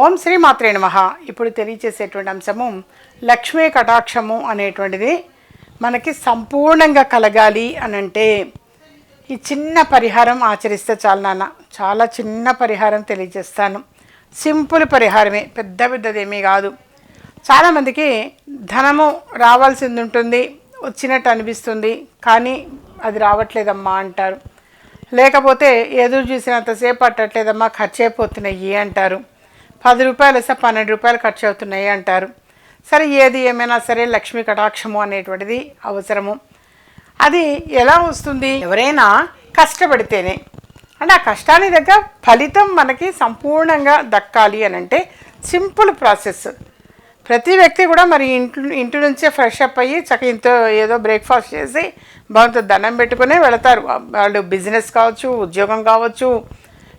ఓం శ్రీ మాత్రే నమః. ఇప్పుడు తెలియచేసేటువంటి అంశము లక్ష్మీ కటాక్షము అనేటువంటిది మనకి సంపూర్ణంగా కలగాలి అని అంటే ఈ చిన్న పరిహారం ఆచరిస్తే చాలు నాన్న. చాలా చిన్న పరిహారం తెలియజేస్తాను. సింపుల్ పరిహారమే పెద్ద పెద్దదేమీ కాదు. చాలామందికి ధనము రావాల్సింది ఉంటుంది వచ్చినట్టు అనిపిస్తుంది కానీ అది రావట్లేదమ్మా అంటారు. లేకపోతే ఎదురు చూసినంతసేపు పట్టట్లేదమ్మా ఖర్చు అయిపోతున్నాయి అంటారు. పది రూపాయలు వేస్తే పన్నెండు రూపాయలు ఖర్చు అవుతున్నాయి అంటారు. సరే ఏది ఏమైనా సరే లక్ష్మీ కటాక్షము అనేటువంటిది అవసరము. అది ఎలా వస్తుంది? ఎవరైనా కష్టపడితేనే. అంటే ఆ కష్టాన్ని దగ్గర ఫలితం మనకి సంపూర్ణంగా దక్కాలి అని అంటే సింపుల్ ప్రాసెస్. ప్రతి వ్యక్తి కూడా మరి ఇంట్లో ఇంటి నుంచే ఫ్రెష్ అప్ అయ్యి చక్క ఇంతో ఏదో బ్రేక్ఫాస్ట్ చేసి భగవంతుడు దండం పెట్టుకునే వెళతారు. వాళ్ళు బిజినెస్ కావచ్చు ఉద్యోగం కావచ్చు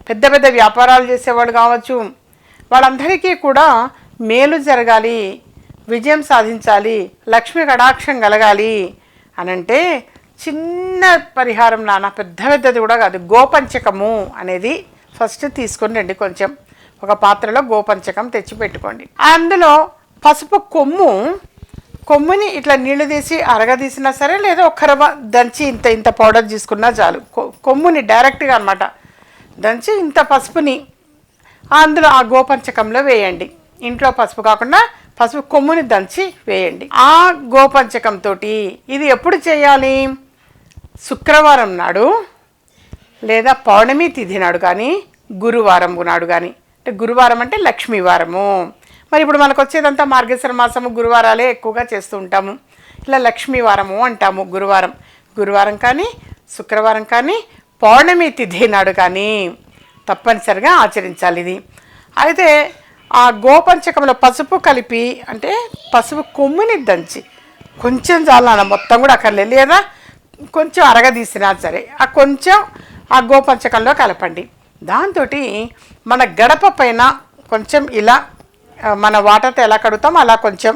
పెద్ద పెద్ద వ్యాపారాలు చేసేవాళ్ళు కావచ్చు. వాళ్ళందరికీ కూడా మేలు జరగాలి విజయం సాధించాలి లక్ష్మి కడాక్షం కలగాలి అనంటే చిన్న పరిహారం నాన్న పెద్ద పెద్దది కూడా కాదు గోపంచకము అనేది ఫస్ట్ తీసుకొని రండి కొంచెం. ఒక పాత్రలో గోపంచకం తెచ్చి పెట్టుకోండి. అందులో పసుపు కొమ్ము కొమ్ముని ఇట్లా నీళ్ళు తీసి అరగదీసినా సరే లేదా ఒక్క రవ్వ దంచి ఇంత ఇంత పౌడర్ తీసుకున్నా చాలు. కొమ్ముని డైరెక్ట్గా అనమాట దంచి ఇంత పసుపుని అందులో ఆ గోపంచకంలో వేయండి. ఇంట్లో పసుపు కాకుండా పసుపు కొమ్ముని దంచి వేయండి. ఆ గోపంచకంతో ఇది ఎప్పుడు చేయాలి? శుక్రవారం నాడు లేదా పౌర్ణమి తిథి నాడు కానీ గురువారం నాడు కానీ. అంటే గురువారం అంటే లక్ష్మీవారము మరి ఇప్పుడు మనకు వచ్చేదంతా మార్గేశ్వర మాసము గురువారాలే ఎక్కువగా చేస్తూ ఉంటాము. ఇలా లక్ష్మీవారము అంటాము గురువారం. గురువారం కానీ శుక్రవారం కానీ పౌర్ణమి తిథి నాడు కానీ తప్పనిసరిగా ఆచరించాలి ఇది. అయితే ఆ గోపంచకంలో పసుపు కలిపి అంటే పసుపు కొమ్ముని దంచి కొంచెం చాలన్న మొత్తం కూడా అక్కర్లేదు. లేదా కొంచెం అరగదీసినా సరే ఆ కొంచెం ఆ గోపంచకంలో కలపండి. దాంతో మన గడప పైన కొంచెం ఇలా మన వాటర్తో ఎలా కడుగుతామో అలా కొంచెం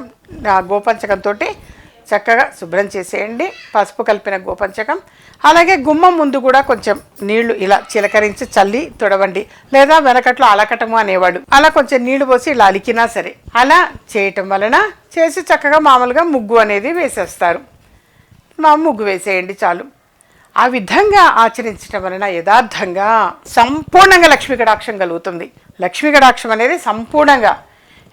ఆ గోపంచకంతో చక్కగా శుభ్రం చేసేయండి. పసుపు కలిపిన గోపంచకం. అలాగే గుమ్మం ముందు కూడా కొంచెం నీళ్ళు ఇలా చిలకరించి చల్లి తుడవండి. లేదా వెనకట్లో అలకటము అనేవాడు. అలా కొంచెం నీళ్ళు పోసి ఇలా అలికినా సరే. అలా చేయటం వలన చేసి చక్కగా మామూలుగా ముగ్గు అనేది వేసేస్తారు. మా ముగ్గు వేసేయండి చాలు. ఆ విధంగా ఆచరించడం వలన యథార్థంగా సంపూర్ణంగా లక్ష్మీ కటాక్షం కలుగుతుంది. లక్ష్మీ కటాక్షం అనేది సంపూర్ణంగా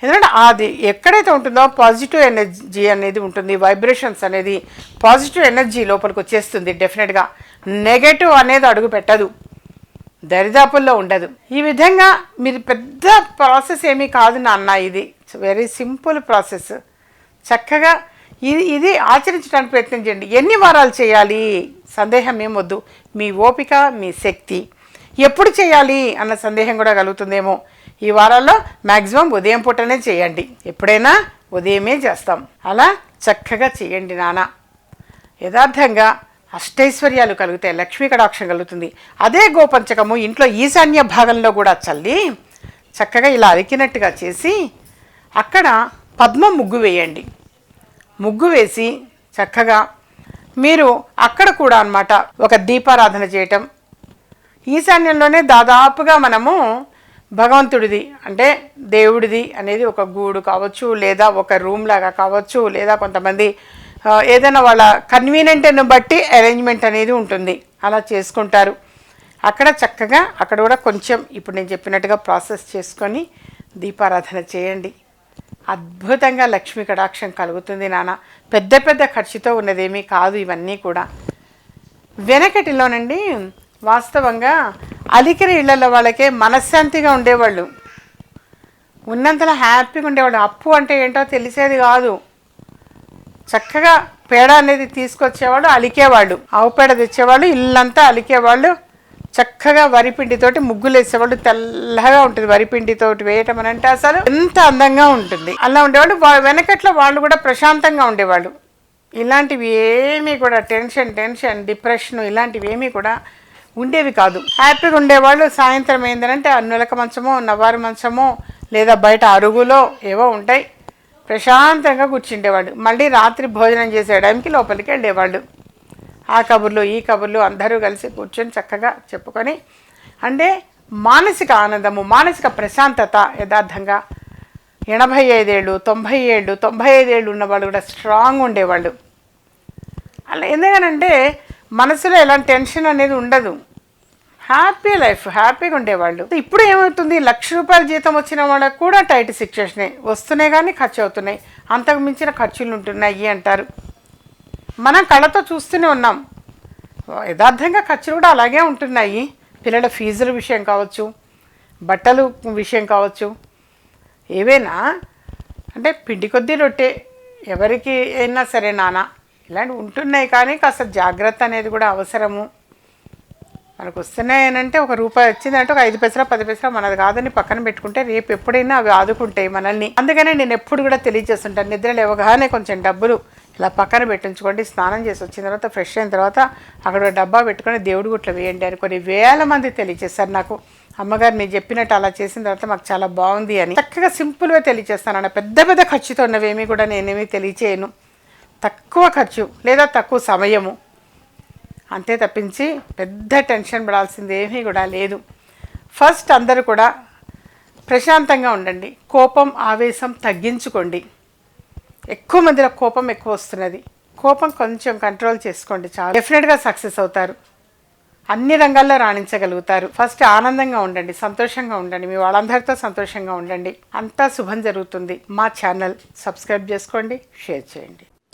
ఎందుకంటే అది ఎక్కడైతే ఉంటుందో పాజిటివ్ ఎనర్జీ అనేది ఉంటుంది వైబ్రేషన్స్ అనేది పాజిటివ్ ఎనర్జీ లోపలికి వచ్చేస్తుంది డెఫినెట్గా నెగటివ్ అనేది అడుగు పెట్టదు దరిదాపుల్లో ఉండదు. ఈ విధంగా మీరు పెద్ద ప్రాసెస్ ఏమీ కాదు నాన్న ఇది. వెరీ సింపుల్ ప్రాసెస్ చక్కగా ఇది ఇది ఆచరించడానికి ప్రయత్నం చేయండి. ఎన్ని వారాలు చేయాలి? సందేహం ఏమొద్దు మీ ఓపిక మీ శక్తి. ఎప్పుడు చేయాలి అన్న సందేహం కూడా కలుగుతుందేమో. ఈ వారాల్లో మ్యాక్సిమం ఉదయం పూటనే చేయండి. ఎప్పుడైనా ఉదయమే చేస్తాం. అలా చక్కగా చేయండి నాన్న. యథార్థంగా అష్టైశ్వర్యాలు కలుగుతాయి లక్ష్మీ కడాక్షం కలుగుతుంది. అదే గోపంచకము ఇంట్లో ఈశాన్య భాగంలో కూడా చల్లి చక్కగా ఇలా అరికినట్టుగా చేసి అక్కడ పద్మ ముగ్గు వేయండి. ముగ్గు వేసి చక్కగా మీరు అక్కడ కూడా అన్నమాట ఒక దీపారాధన చేయటం. ఈశాన్యంలోనే దాదాపుగా మనము భగవంతుడిది. అంటే దేవుడిది అనేది ఒక గూడు కావచ్చు లేదా ఒక రూమ్ లాగా కావచ్చు లేదా కొంతమంది ఏదైనా వాళ్ళ కన్వీనియంట్ను బట్టి అరేంజ్మెంట్ అనేది ఉంటుంది. అలా చేసుకుంటారు. అక్కడ చక్కగా అక్కడ కూడా కొంచెం ఇప్పుడు నేను చెప్పినట్టుగా ప్రాసెస్ చేసుకొని దీపారాధన చేయండి. అద్భుతంగా లక్ష్మీ కటాక్షం కలుగుతుంది నాన్న. పెద్ద పెద్ద ఖర్చుతో ఉన్నదేమీ కాదు ఇవన్నీ కూడా. వెనకటిలోనండి వాస్తవంగా అలికిరి ఇళ్ళలో వాళ్ళకే మనశ్శాంతిగా ఉండేవాళ్ళు. ఉన్నంతలో హ్యాపీగా ఉండేవాళ్ళు. అప్పు అంటే ఏంటో తెలిసేది కాదు. చక్కగా పేడ అనేది తీసుకొచ్చేవాళ్ళు అలికేవాళ్ళు. ఆవు పేడ తెచ్చేవాళ్ళు ఇల్లంతా అలికేవాళ్ళు. చక్కగా వరిపిండితోటి ముగ్గులు వేసేవాళ్ళు తెల్లగా ఉంటుంది వరిపిండితోటి వేయటం అని అంటే అసలు ఎంత అందంగా ఉంటుంది. అలా ఉండేవాళ్ళు. వెనకట్లో వాళ్ళు కూడా ప్రశాంతంగా ఉండేవాళ్ళు. ఇలాంటివి ఏమీ కూడా టెన్షన్ టెన్షన్ డిప్రెషన్ ఇలాంటివి ఏమీ కూడా ఉండేవి కాదు. హ్యాపీగా ఉండేవాళ్ళు సాయంత్రం ఏంటంటే ఆ నులక మంచమో నవ్వారు మంచమో లేదా బయట అరుగులో ఏవో ఉంటాయి. ప్రశాంతంగా కూర్చుండేవాళ్ళు. మళ్ళీ రాత్రి భోజనం చేసే టైంకి లోపలికి వెళ్ళేవాళ్ళు. ఆ కబుర్లు ఈ కబుర్లు అందరూ కలిసి కూర్చొని చక్కగా చెప్పుకొని అంటే మానసిక ఆనందము మానసిక ప్రశాంతత యథార్థంగా ఎనభై ఐదేళ్ళు తొంభై ఏళ్ళు తొంభై ఐదేళ్ళు ఉన్నవాళ్ళు కూడా స్ట్రాంగ్ ఉండేవాళ్ళు. అలా ఎందుకనంటే మనసులో ఎలాంటి టెన్షన్ అనేది ఉండదు. హ్యాపీ లైఫ్ హ్యాపీగా ఉండేవాళ్ళు. ఇప్పుడు ఏమవుతుంది? లక్ష రూపాయల జీతం వచ్చిన వాళ్ళకు కూడా టైట్ సిచ్యువేషనే వస్తున్నాయి కానీ ఖర్చు అవుతున్నాయి. అంతకు మించిన ఖర్చులు ఉంటున్నాయి అంటారు. మనం కళ్ళతో చూస్తూనే ఉన్నాం. యథార్థంగా ఖర్చులు కూడా అలాగే ఉంటున్నాయి. పిల్లల ఫీజుల విషయం కావచ్చు బట్టలు విషయం కావచ్చు. ఏవైనా అంటే పిండి కొద్దీ రొట్టె ఎవరికి అయినా సరే నాన్న ఇలాంటివి ఉంటున్నాయి కానీ కాస్త జాగ్రత్త అనేది కూడా అవసరము. మనకు వస్తున్నాయనంటే ఒక రూపాయి వచ్చిందంటే ఒక ఐదు పైసలు పది పైసలు మనది కాదని పక్కన పెట్టుకుంటే రేపు ఎప్పుడైనా అవి ఆదుకుంటాయి మనల్ని. అందుకనే నేను ఎప్పుడు కూడా తెలియజేస్తుంటాను నిద్ర లేవగానే కొంచెం డబ్బులు ఇలా పక్కన పెట్టించుకోండి స్నానం చేసి వచ్చిన తర్వాత ఫ్రెష్ అయిన తర్వాత అక్కడ డబ్బా పెట్టుకొని దేవుడి గుట్లో వేయండి అని కొన్ని వేల మంది తెలియజేస్తారు నాకు. అమ్మగారు నేను చెప్పినట్టు అలా చేసిన తర్వాత మాకు చాలా బాగుంది అని. చక్కగా సింపుల్గా తెలియజేస్తాను అన్న పెద్ద పెద్ద ఖర్చుతో ఉన్నవేమీ కూడా నేనేమీ తెలియచేయను. తక్కువ ఖర్చు లేదా తక్కువ సమయము అంతే తప్పించి పెద్ద టెన్షన్ పడాల్సింది ఏమీ కూడా లేదు. ఫస్ట్ అందరూ కూడా ప్రశాంతంగా ఉండండి. కోపం ఆవేశం తగ్గించుకోండి. ఎక్కువ మందిలో కోపం ఎక్కువ వస్తున్నది. కోపం కొంచెం కంట్రోల్ చేసుకోండి చాలా. డెఫినెట్గా సక్సెస్ అవుతారు. అన్ని రంగాల్లో రాణించగలుగుతారు. ఫస్ట్ ఆనందంగా ఉండండి సంతోషంగా ఉండండి. మీ వాళ్ళందరితో సంతోషంగా ఉండండి. అంతా శుభం జరుగుతుంది. మా ఛానల్ సబ్స్క్రైబ్ చేసుకోండి షేర్ చేయండి.